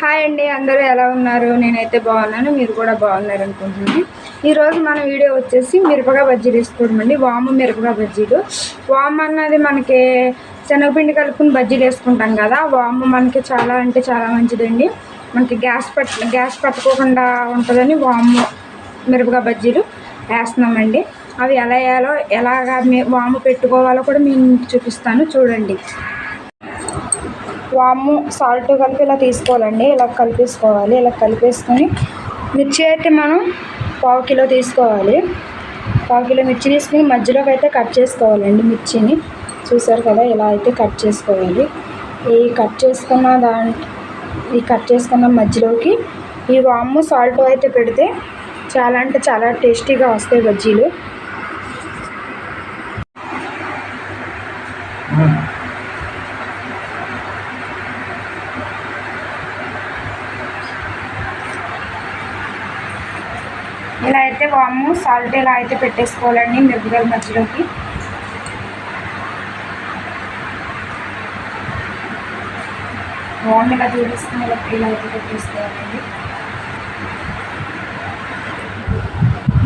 Hi అండి అందరూ ఎలా ఉన్నారు? నేనైతే బాగున్నాను మీరు కూడా బాగున్నారు అనుకుంటున్నాను. ఈరోజు మన వీడియో వచ్చేసి మిరపగా బజ్జీలు వేసుకోవడం అండి వాము మిరపగా బజ్జీలు. వాము అన్నది మనకి శనగపిండి కలుపుకుని బజ్జీలు వేసుకుంటాం కదా వాము మనకి చాలా అంటే చాలా మంచిదండి. మనకి గ్యాస్ పట్ గ్యాస్ పట్టుకోకుండా ఉంటుందని వాము మిరపగా బజ్జీలు వేస్తున్నామండి. అవి ఎలా వేయాలో ఎలాగా మీ వాము పెట్టుకోవాలో కూడా నేను చూపిస్తాను. చూడండి. వాము సాల్ట్ కలిపి ఇలా తీసుకోవాలండి. ఇలా కలిపేసుకోవాలి. ఇలా కలిపేసుకొని మిర్చి అయితే మనం పావు కిలో తీసుకోవాలి. పావు కిలో మిర్చి తీసుకుని మధ్యలోకి అయితే కట్ చేసుకోవాలండి మిర్చిని. చూసారు కదా ఇలా అయితే కట్ చేసుకోవాలి. ఈ కట్ చేసుకున్న దాంట్ ఈ కట్ చేసుకున్న మధ్యలోకి ఈ వాము సాల్ట్ అయితే పెడితే చాలా అంటే చాలా టేస్టీగా వస్తాయి బజ్జీలు. ఇలా అయితే వాము సాల్ట్ ఇలా అయితే పెట్టేసుకోవాలండి మిరపకాయల మధ్యలోకి. బాగుంది ఇలా చూపిస్తుంది ఇలా ఇలా అయితే పెట్టేసుకోవాలండి.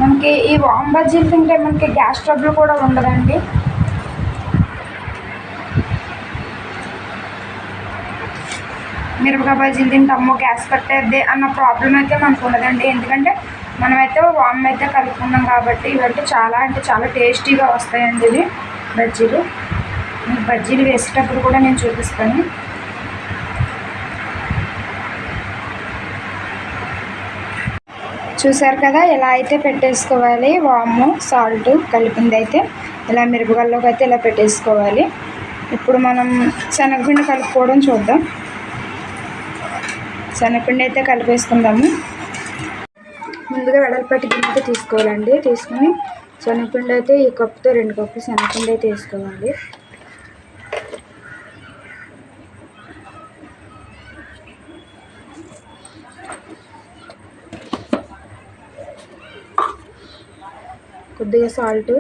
మనకి ఈ వామ్ బజ్జీలు తింటే మనకి గ్యాస్ ట్రబుల్ కూడా ఉండదండి. మిరపకాయ బజ్జీలు తింటే అమ్మో గ్యాస్ పట్టేద్ది అన్న ప్రాబ్లం అయితే మనకు ఉండదండి. ఎందుకంటే మనమైతే వామ్ అయితే కలుపుకున్నాం కాబట్టి ఇవంటే చాలా అంటే చాలా టేస్టీగా వస్తాయండి ఇవి బజ్జీలు. మీకు బజ్జీలు వేసేటప్పుడు కూడా నేను చూపిస్తాను. చూసారు కదా ఇలా అయితే పెట్టేసుకోవాలి వాము సాల్ట్ కలిపింది అయితే ఇలా మిరపగల్లోకి అయితే ఇలా పెట్టేసుకోవాలి. ఇప్పుడు మనం శనగపిండి కలుపుకోవడం చూద్దాం. శనగపిండి అయితే కలిపేసుకుందాము. ముందుగా వెడల్పాటి గిన్నె తీసుకోవాలండి. తీసుకుని శనగపిండి అయితే ఈ కప్పుతో రెండు కప్పులు శనగపిండి అయితే వేసుకోవాలి. కొద్దిగా సాల్ట్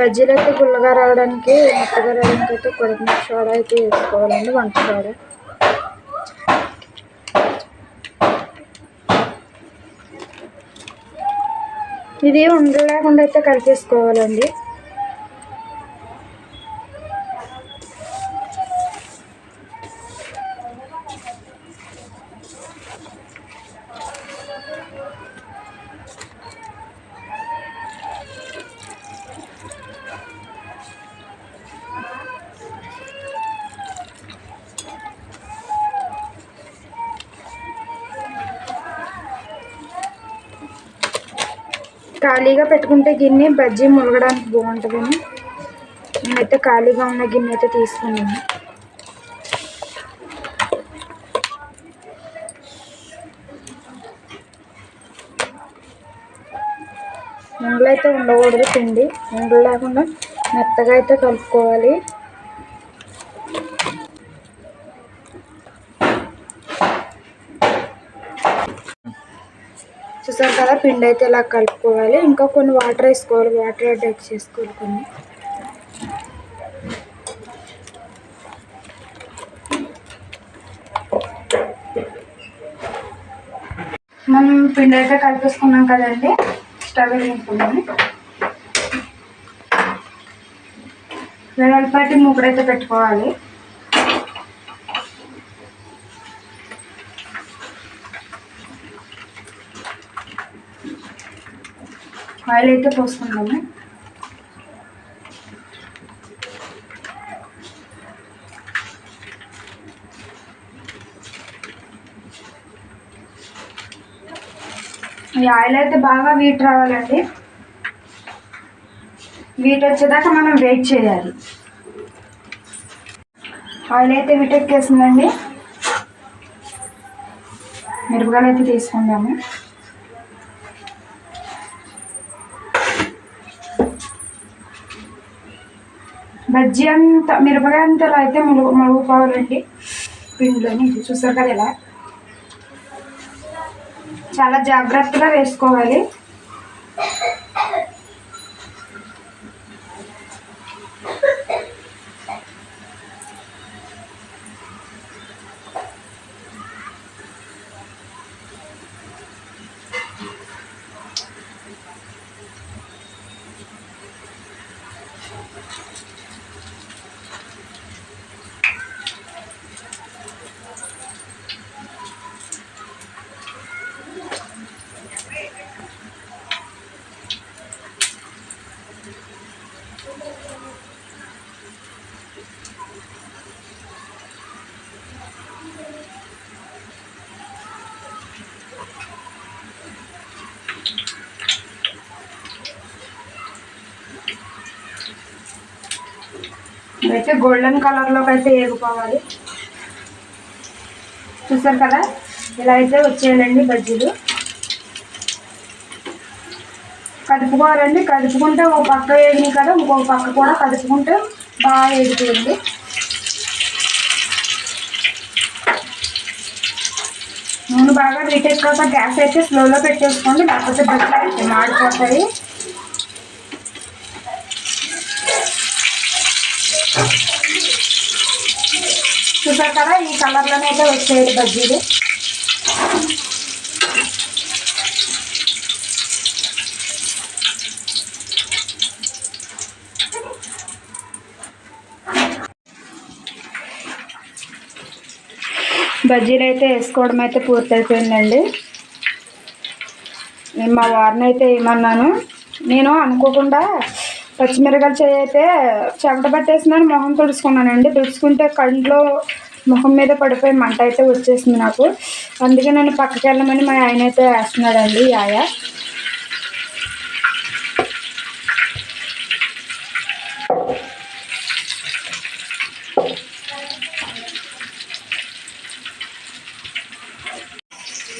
బజ్జీలు అయితే గుల్లగా రావడానికి మెత్తగా రావడానికి అయితే కొడుకు సోడా అయితే వేసుకోవాలండి వంట సోడా ఇది ఉండలేకుండా అయితే కలిపేసుకోవాలండి. ఖాళీగా పెట్టుకుంటే గిన్నె బజ్జీ ములగడానికి బాగుంటుందని నేనైతే ఖాళీగా ఉన్న గిన్నె అయితే తీసుకున్నాను. ఉండలు అయితే ఉండకూడదు పిండి. ఉండలు లేకుండా మెత్తగా అయితే కలుపుకోవాలి. చూసారు కదా పిండి అయితే ఇలా కలుపుకోవాలి. ఇంకా కొన్ని వాటర్ వేసుకోవాలి. వాటర్ యాడ్ చేసుకోవాలి కొన్ని. మనం పిండి అయితే కలిపేసుకున్నాం కదండి. స్టవ్ వేసుకున్నాము వెడల్పాటి మూకుడైతే పెట్టుకోవాలి. ఆయిల్ అయితే పోసుకుంటాము ఈ ఆయిల్ అయితే బాగా వీట్ రావాలండి. వీట్ వచ్చేదాకా మనం వెయిట్ చేయాలి. ఆయిల్ అయితే వీటెక్కేసిందండి. మిరపకాయలు అయితే తీసుకుందాము. బజ్జీ అంత మిరపకాయ అంతలో అయితే ములుగు మరుగుపోవాలండి పిండిలోని చూసారు కదా ఇలా చాలా జాగ్రత్తగా వేసుకోవాలి. అయితే గోల్డెన్ కలర్లోకి అయితే ఏగిపోవాలి చూసారు కదా? ఇలా అయితే వచ్చేయాలండి బజ్జీలు. కదుపుకోవాలండి. కదుపుకుంటే ఒక పక్క వేగినాయి కదా ఇంకొక పక్క కూడా కదుపుకుంటే బాగా వేగుతుంది నూనె బాగా వీటెక్కాక గ్యాస్ అయితే స్లోలో పెట్టేసుకోండి లేకపోతే బజ్జీలు అయితే మాడిపోతాయి. చూసారు కదా ఈ కలర్లోనే అయితే వచ్చేది బజ్జీలు. బజ్జీలు అయితే వేసుకోవడం అయితే పూర్తయిపోయిందండి. నేను మా వారిని అయితే ఏమన్నాను నేను అనుకోకుండా పచ్చిమిరకాయలు చేయి అయితే చెమట పట్టేసిందని మొహం తుడుచుకున్నానండి. తుడుచుకుంటే కంట్లో ముఖం మీద పడిపోయి మంట అయితే వచ్చేసింది నాకు. అందుకే నేను పక్కకి వెళ్ళమని మా ఆయన అయితే వేస్తున్నాడండి యాయ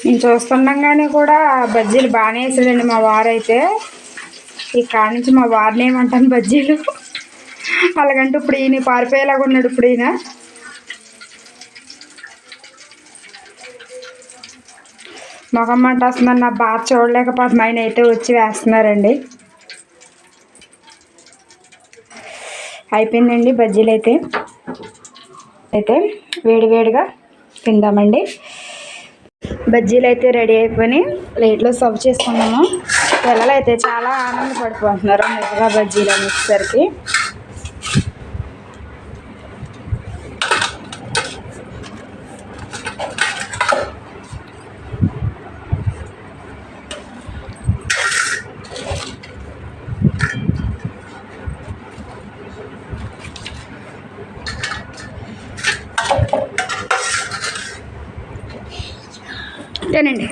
నేను చూస్తుండగానే కూడా బజ్జీలు బాగానే వేసాడండి మా వారైతే. ఇక్కడ నుంచి మా వారిని ఏమంటాను బజ్జీలు? అలాగంటే ఇప్పుడు ఈయన పారిపోయేలాగా ఉన్నాడు ఇప్పుడు ఈయన. మొఖం మంట వస్తుందని నా బాధ చూడలేకపోతే ఆయన అయితే వచ్చి వేస్తున్నారండి. అయిపోయిందండి బజ్జీలు అయితే. అయితే వేడివేడిగా తిందామండి. బజ్జీలు అయితే రెడీ అయిపోయి ప్లేట్లో సర్వ్ చేసుకున్నాము పిల్లలు అయితే చాలా ఆనందపడిపోతున్నారు మెత్తగా బజ్జీలు అనేసరికి తినండి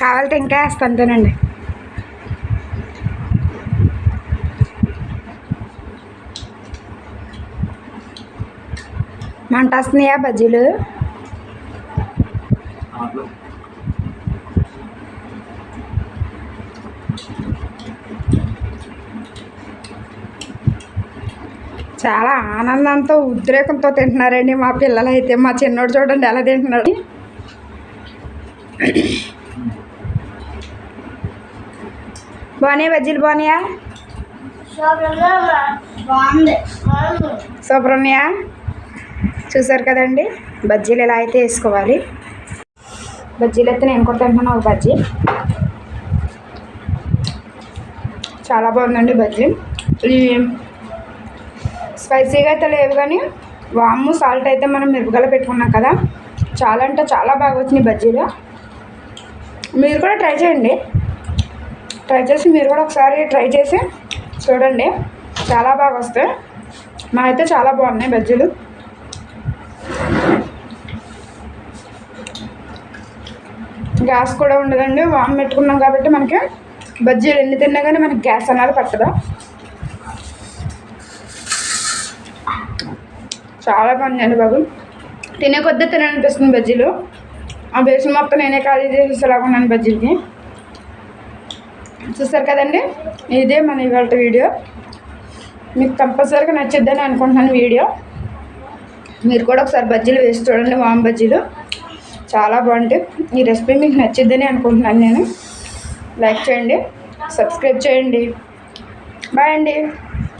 కావాలంటే ఇంకా వేస్తాను తినండి. మంట వస్తున్నాయా బజ్జీలు? చాలా ఆనందంతో ఉద్రేకంతో తింటున్నారండి మా పిల్లలు అయితే మా చిన్నోడు చూడండి ఎలా తింటున్నాడు. బాగున్నాయి బజ్జీలు బాగున్నాయా? బాగుంది సూపర్ ఉన్నాయా? చూసారు కదండి బజ్జీలు ఎలా అయితే వేసుకోవాలి. బజ్జీలు అయితే నేను కూడా తింటున్నాను ఒక బజ్జీ. చాలా బాగుందండి బజ్జీ. ఈ స్పైసీగా అయితే లేవు కానీ వాము సాల్ట్ అయితే మనం మిరపకాయలు పెట్టుకున్నాం కదా. చాలా అంటే చాలా బాగా వచ్చినాయి బజ్జీలు. మీరు కూడా ట్రై చేయండి. ట్రై చేసి మీరు కూడా ఒకసారి ట్రై చేసి చూడండి. చాలా బాగా వస్తాయి. మా అయితే చాలా బాగున్నాయి బజ్జీలు. గ్యాస్ కూడా ఉండదండి. వామ్ పెట్టుకున్నాం కాబట్టి మనకి బజ్జీలు ఎన్ని తిన్నా కానీ మనకి గ్యాస్ అనేది పట్టదు? చాలా బాగుందండి బాబు. తినే కొద్దీ తినాలనిపిస్తుంది బజ్జీలు. ఆ బేసిన మొత్తం నేనే ఖాళీ చేసేలాగా ఉన్నాను బజ్జీలకి. చూస్తారు కదండి? ఇదే మన ఇవాళ వీడియో. మీకు కంపల్సరీగా నచ్చిద్దని అనుకుంటున్నాను వీడియో. మీరు కూడా ఒకసారి బజ్జీలు వేసి చూడండి వామ్ బజ్జీలు. చాలా బాగుంటాయి. ఈ రెసిపీ మీకు నచ్చిద్దని అనుకుంటున్నాను నేను. లైక్ చేయండి సబ్స్క్రైబ్ చేయండి. బాయ్ అండి.